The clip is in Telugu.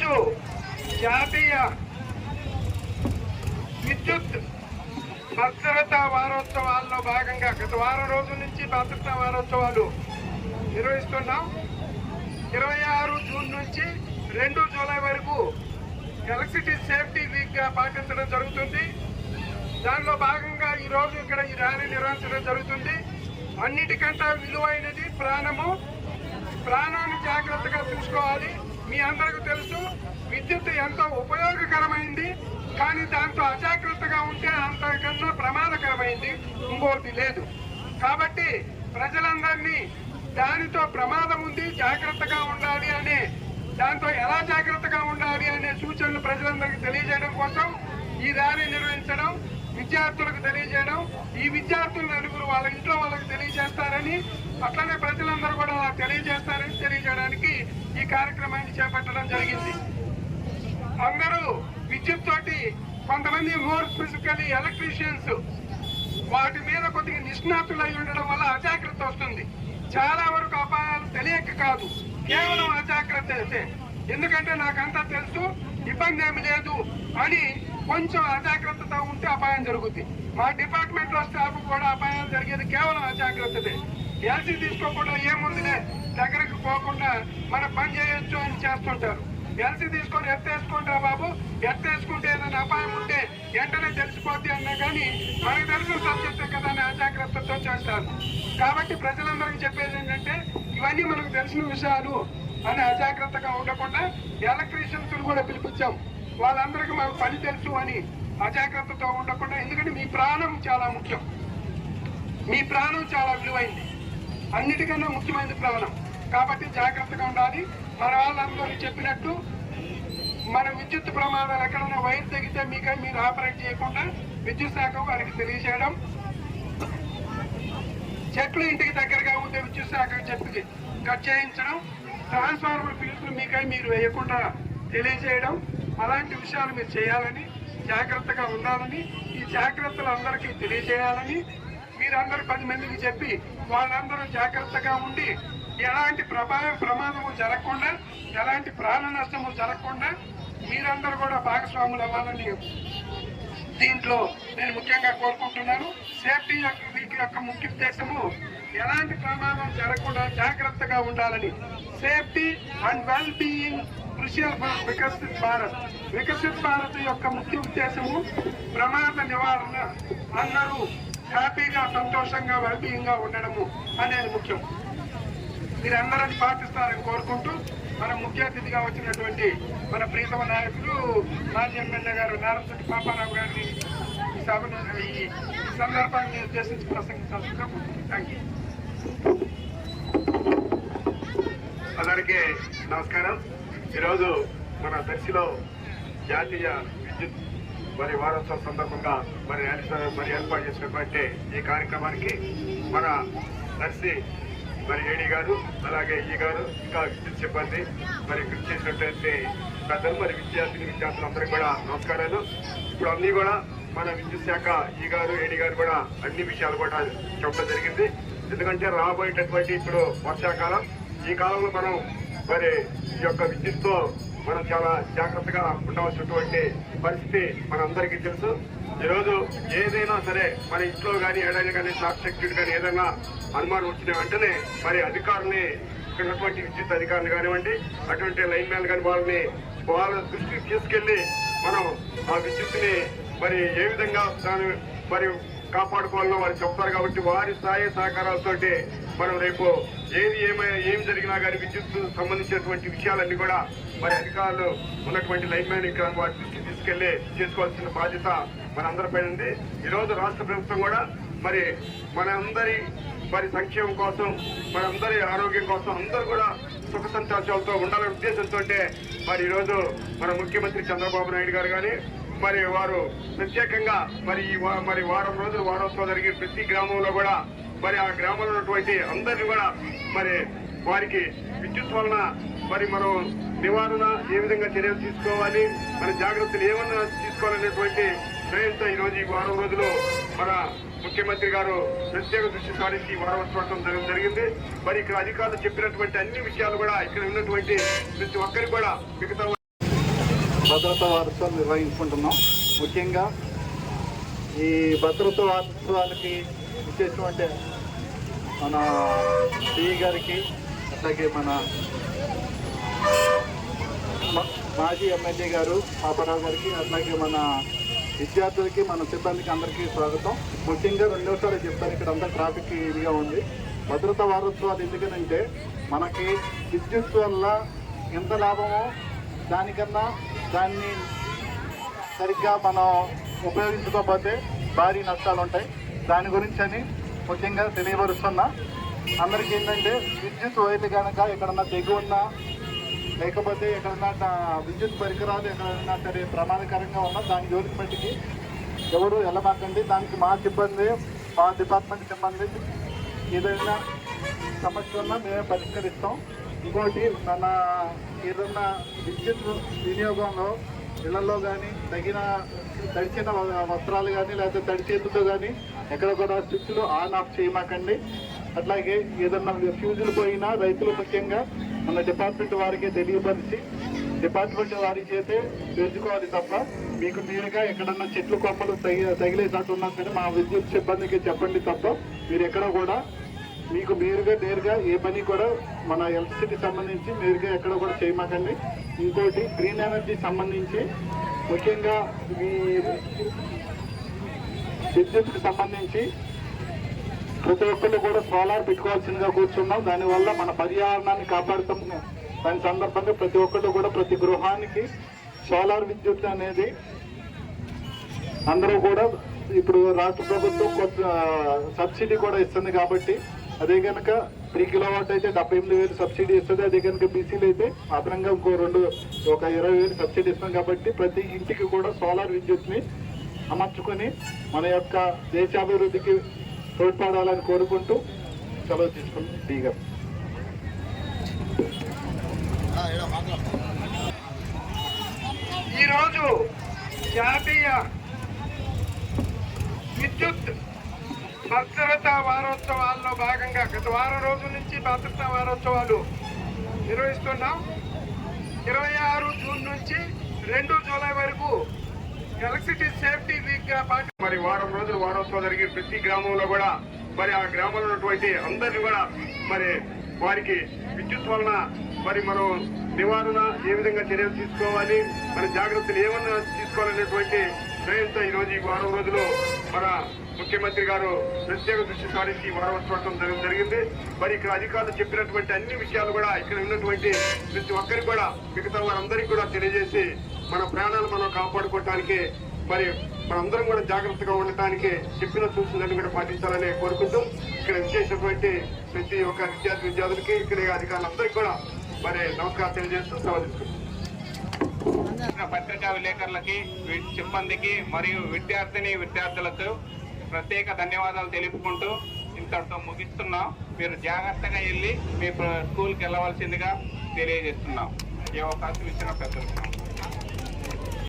ఈరోజు జాతీయ విద్యుత్ భద్రతా వారోత్సవాల్లో భాగంగా గత వారం రోజుల నుంచి భద్రతా వారోత్సవాలు నిర్వహిస్తున్నాం. ఇరవై ఆరు జూన్ నుంచి రెండు జూలై వరకు ఎలక్ట్రిసిటీ సేఫ్టీ వీక్గా పాటించడం జరుగుతుంది. దానిలో భాగంగా ఈ రోజు ఇక్కడ ఈ ర్యాలీ నిర్వహించడం జరుగుతుంది. అన్నిటికంటే విలువైనది ప్రాణము. ప్రాణాన్ని జాగ్రత్తగా చూసుకోవాలి. మీ అందరికీ తెలుసు విద్యుత్ ఎంతో ఉపయోగకరమైంది కానీ దాంతో అజాగ్రత్తగా ఉంటే అంతకన్నా ప్రమాదకరమైంది ఇంకోటి లేదు. కాబట్టి ప్రజలందరినీ దానితో ప్రమాదం ఉంది జాగ్రత్తగా ఉండాలి అనే దాంతో ఎలా జాగ్రత్తగా ఉండాలి అనే సూచనలు ప్రజలందరికీ తెలియజేయడం కోసం ఈ ర్యాలీ నిర్వహించడం విద్యార్థులకు తెలియజేయడం ఈ విద్యార్థులు నలుగురు వాళ్ళ ఇంట్లో వాళ్ళకి తెలియజేస్తారని అట్లనే ప్రజలందరూ కూడా తెలియజేస్తారని తెలియజేయడానికి ఈ కార్యక్రమాన్ని చేపట్టడం జరిగింది. అందరూ విద్యుత్ తోటి కొంతమంది మోర్ ఫిజికల్ ఎలక్ట్రీషియన్స్ వాటి మీద కొద్దిగా నిష్ణాతులు అయి ఉండడం వల్ల అజాగ్రత్త వస్తుంది. చాలా వరకు అపాయాలు తెలియక కాదు కేవలం అజాగ్రత్త అయితే. ఎందుకంటే నాకంతా తెలుసు ఇబ్బంది ఏమి లేదు అని కొంచెం అజాగ్రత్తతో ఉంటే అపాయం జరుగుతుంది మా డిపార్ట్మెంట్లో స్టాఫ్ కూడా అపాయాలు జరిగేది కేవలం అజాగ్రత్తదే ఎల్సీ తీసుకోకుండా ఏముందిలే? దగ్గరకు పోకుండా మన పని చేయొచ్చు అని చేస్తుంటారు. ఎల్సీ తీసుకొని ఎత్తేసుకుంటా బాబు? ఎత్తేసుకుంటే ఏదైనా అపాయం ఉంటే వెంటనే తెలిసిపోద్ది అన్నా కానీ మనకు తెలిసిన సబ్జెక్టే కదా అని అజాగ్రత్తతో చేస్తారు. కాబట్టి ప్రజలందరికీ చెప్పేది ఏంటంటే ఇవన్నీ మనకు తెలిసిన విషయాలు అని అజాగ్రత్తగా ఉండకుండా ఎలక్ట్రీషియన్స్ కూడా పిలిపించాం. వాళ్ళందరికీ మాకు పని తెలుసు అని అజాగ్రత్తతో ఉండకుండా ఎందుకంటే మీ ప్రాణం చాలా ముఖ్యం. మీ ప్రాణం చాలా విలువైంది. అన్నిటికన్నా ముఖ్యమైనది ప్రాణం కాబట్టి జాగ్రత్తగా ఉండాలి. మన వాళ్ళందరూ చెప్పినట్టు మన విద్యుత్ ప్రమాదాలు ఎక్కడైనా వైర్ తెగితే మీకై మీరు ఆపరేట్ చేయకుండా విద్యుత్ శాఖ వారికి తెలియజేయడం. చెట్లు ఇంటికి దగ్గరగా ఉంటే విద్యుత్ శాఖ చెప్పి కట్ చేయించడం. ట్రాన్స్ఫార్మర్ ఫీజులు మీకై మీరు వేయకుండా తెలియజేయడం. అలాంటి విషయాలు మీరు చేయాలని జాగ్రత్తగా ఉండాలని ఈ జాగ్రత్తలు అందరికీ తెలియజేయాలని మీరందరూ పది మందికి చెప్పి వాళ్ళందరూ జాగ్రత్తగా ఉండి ఎలాంటి ప్రభావం ప్రమాదము జరగకుండా ఎలాంటి ప్రాణ నష్టము జరగకుండా మీరందరూ కూడా భాగస్వాములు అవ్వాలని దీంట్లో నేను ముఖ్యంగా కోరుకుంటున్నాను. సేఫ్టీ యొక్క వీక్ యొక్క ముఖ్య ఉద్దేశము ఎలాంటి ప్రమాదం జరగకుండా జాగ్రత్తగా ఉండాలని. Safety and well being crucial for Viksit Bharat. Viksit Bharat యొక్క ముఖ్య ఉద్దేశము ప్రమాద నివారణ. అందరూ హ్యాపీగా సంతోషంగా వెల్బీయింగ్గా ఉండడము అనేది ముఖ్యం. మీరందరూ పాటిస్తారని కోరుకుంటూ మన ముఖ్య అతిథిగా వచ్చినటువంటి మన ప్రీతమ నాయకులు మాజీ ఎమ్మెల్యే గారు నారంశెట్టి పాపారావు గారిని ఈ సభను ఈ ఈ సందర్భాన్ని ఉద్దేశించి ప్రసంగించాల్సిందిగా థ్యాంక్ యూ అందరికీ నమస్కారం. ఈరోజు మన దర్శిలో జాతీయ విద్యుత్ మరి వారోత్సవం సందర్భంగా మరి మరి ఏర్పాటు చేసినటువంటి ఈ కార్యక్రమానికి మన నర్సి మరి ఏడి గారు అలాగే ఈ గారు ఇంకా విద్యుత్ సిబ్బంది మరి కృషి చేసినటువంటి పెద్దలు మరి విద్యార్థిని విద్యార్థులందరికీ కూడా నమస్కారాలు. ఇప్పుడు అన్నీ కూడా మన విద్యుత్ శాఖ ఈ గారు ఏడి గారు కూడా అన్ని విషయాలు కూడా చెప్పడం జరిగింది. ఎందుకంటే రాబోయేటటువంటి ఇప్పుడు వర్షాకాలం ఈ కాలంలో మనం మరి ఈ యొక్క విద్యుత్తో మనం చాలా జాగ్రత్తగా ఉండవలసినటువంటి పరిస్థితి మనందరికీ తెలుసు. ఈరోజు ఏదైనా సరే మన ఇంట్లో కానీ ఏదైనా కానీ షార్ట్ సర్క్యూట్ కానీ ఏదైనా అనుమానం వచ్చిన వెంటనే మరి అధికారుల్ని ఇక్కడ ఉన్నటువంటి విద్యుత్ అధికారులు కానివ్వండి అటువంటి లైన్ మ్యాన్ కానీ వాళ్ళని వాళ్ళ దృష్టికి తీసుకెళ్ళి మనం ఆ విద్యుత్ని మరి ఏ విధంగా దాని మరి కాపాడుకోవాలో వారు చెప్తారు కాబట్టి వారి స్థాయి సహకారాలతోటి మనం రేపు ఏది ఏమైనా ఏం జరిగినా కానీ విద్యుత్ సంబంధించినటువంటి విషయాలన్నీ కూడా మరి అధికారులు ఉన్నటువంటి లైన్ మ్యాన్ ఇక్కడ వారి దృష్టికి తీసుకెళ్ళి చేసుకోవాల్సిన బాధ్యత మనందరిపై ఉంది. ఈ రోజు రాష్ట్ర ప్రభుత్వం కూడా మరి మనందరి మరి సంక్షేమం కోసం మనందరి ఆరోగ్యం కోసం అందరూ కూడా సుఖ సంతోషాలతో ఉండాలనే ఉద్దేశంతో మరి ఈరోజు మన ముఖ్యమంత్రి చంద్రబాబు నాయుడు గారు కానీ మరి వారు ప్రత్యేకంగా మరి ఈ మరి వారం రోజులు వారోత్సవం జరిగే ప్రతి గ్రామంలో కూడా మరి ఆ గ్రామంలో ఉన్నటువంటి అందరినీ కూడా మరి వారికి విద్యుత్ వలన మరి మనం నివారణ ఏ విధంగా చర్యలు తీసుకోవాలి మన జాగ్రత్తలు ఏమన్నా తీసుకోవాలనేటువంటి ప్రయత్నం ఈరోజు ఈ వారం రోజులు మన ముఖ్యమంత్రి గారు ప్రత్యేక దృష్టి సారించి ఈ వారోత్సవం జరగడం జరిగింది. మరి ఇక్కడ అధికారులు చెప్పినటువంటి అన్ని విషయాలు కూడా ఇక్కడ ఉన్నటువంటి ప్రతి ఒక్కరికి కూడా మిగతా భద్రతా వారోత్సవాలు నిర్వహించుకుంటున్నాం. ముఖ్యంగా ఈ భద్రతా వారోత్సవాలకి ఇచ్చేటువంటి మన సిఈ గారికి అలాగే మన మాజీ ఎమ్మెల్యే గారు పాపారావు గారికి అట్లాగే మన విద్యార్థులకి మన సిబ్బందికి అందరికీ స్వాగతం. ముఖ్యంగా రెండు నిమిషాలు చెప్తాను ఇక్కడ అంతా ట్రాఫిక్ ఇదిగా ఉంది. భద్రతా వారోత్సవాలు ఎందుకనంటే మనకి విద్యుత్ వల్ల ఎంత లాభమో దానికన్నా దాన్ని సరిగ్గా మనం ఉపయోగించుకోకపోతే భారీ నష్టాలు ఉంటాయి. దాని గురించి అని ముఖ్యంగా తెలియపరుస్తున్నా. అందరికీ ఏంటంటే విద్యుత్ వైర్లు కనుక ఎక్కడన్నా తెగి ఉన్నా లేకపోతే ఎక్కడన్నా విద్యుత్ పరికరాలు ఎక్కడన్నా సరే ప్రమాదకరంగా ఉన్నా దాని జోలికి మట్టికి ఎవరు వెళ్ళమాకండి. దానికి మా సిబ్బంది మా డిపార్ట్మెంట్ సిబ్బంది ఏదైనా సమస్య ఉన్నా మేమే పరిష్కరిస్తాం. ఇంకోటి మన ఏదన్నా విద్యుత్ వినియోగంలో ఇళ్ళలో కానీ తగిన తడిచిన వ- వస్త్రాలు కానీ లేకపోతే తడి చేతులతో కానీ ఎక్కడ కూడా స్విచ్లు ఆన్ ఆఫ్ చేయమాకండి. అట్లాగే ఏదన్నా ఫ్యూజులు పోయినా రైతులు ముఖ్యంగా మన డిపార్ట్మెంట్ వారికే తెలియపరిచి డిపార్ట్మెంట్ వారి చేతే తెలుసుకోవాలి తప్ప మీకు మీరుగా ఎక్కడన్నా చెట్లు కొమ్మలు తగి తగిలేటట్టు ఉన్నా సరే మా విద్యుత్ సిబ్బందికి చెప్పండి తప్ప మీరు ఎక్కడ కూడా మీకు మీరుగా నేరుగా ఏ పని కూడా మన ఎలక్ట్రిసిటీ సంబంధించి నేరుగా ఎక్కడ కూడా చేయమాకండి. ఇంకోటి గ్రీన్ ఎనర్జీ సంబంధించి ముఖ్యంగా మీ విద్యుత్కి సంబంధించి ప్రతి ఒక్కళ్ళు కూడా సోలార్ పెట్టుకోవాల్సిందిగా కూర్చున్నాం. దానివల్ల మన పర్యావరణాన్ని కాపాడుతాం. దాని సందర్భంగా ప్రతి ఒక్కరు కూడా ప్రతి గృహానికి సోలార్ విద్యుత్ అనేది అందరూ కూడా ఇప్పుడు రాష్ట్ర ప్రభుత్వం కొత్త సబ్సిడీ కూడా ఇస్తుంది కాబట్టి అదే కనుక త్రీ కిలోవాట్ అయితే డెబ్బై ఎనిమిది వేలు సబ్సిడీ ఇస్తుంది. అదే కనుక బీసీలు అయితే అదనంగా ఇంకో రెండు ఒక ఇరవై వేలు సబ్సిడీ ఇస్తుంది కాబట్టి ప్రతి ఇంటికి కూడా సోలార్ విద్యుత్ని అమర్చుకొని మన యొక్క దేశాభివృద్ధికి తోడ్పడాలని కోరుకుంటూ సెలవు తీసుకుంటాం డీగా ఈరోజు జాతీయ విద్యుత్ భద్రతా వారోత్సవాల్లో భాగంగా గత వారం రోజుల నుంచి భద్రతా వారోత్సవాలు నిర్వహిస్తున్నాం. ఇరవై ఆరు జూన్ నుంచి రెండు జూలై వరకు ఎలక్ట్రిసిటీ సేఫ్టీ వీక్గా పాటి మరి వారం రోజులు వారోత్సవం జరిగి ప్రతి గ్రామంలో కూడా మరి ఆ గ్రామంలో ఉన్నటువంటి అందరినీ కూడా మరి వారికి విద్యుత్ వలన మరి మనం నివారణ ఏ విధంగా చర్యలు తీసుకోవాలి మరి జాగ్రత్తలు ఏమన్నా తీసుకోవాలనేటువంటి ప్రయత్నం ఈ రోజు ఈ వారం రోజులు మన ముఖ్యమంత్రి గారు ప్రత్యేక దృష్టి సారించి వారోత్సవం జరగడం జరిగింది. మరి ఇక్కడ అధికారులు చెప్పినటువంటి అన్ని విషయాలు కూడా ఇక్కడ ఉన్నటువంటి ప్రతి ఒక్కరికి కూడా మిగతా వారందరికీ కూడా తెలియజేసి మన ప్రాణాలు మనం కాపాడుకోవటానికి మరి మనందరం కూడా జాగ్రత్తగా ఉండటానికి చెప్పిన సూచనలను కూడా పాటించాలని కోరుకుంటూ ఇక్కడ విశేషటువంటి ప్రతి ఒక్క విద్యార్థి విద్యార్థులకి ఇక్కడ అధికారులందరికీ కూడా మరి నమస్కారం తెలియజేస్తూ సెలవు పత్రికా విలేకరులకి సిబ్బందికి మరియు విద్యార్థిని విద్యార్థులకు ప్రత్యేక ధన్యవాదాలు తెలుపుకుంటూ ఇంతటితో ముగిస్తున్నాం. మీరు జాగ్రత్తగా వెళ్ళి మీ స్కూల్కి వెళ్ళవలసిందిగా తెలియజేస్తున్నాం. ఈ అవకాశం ఇచ్చిన పెద్దలకు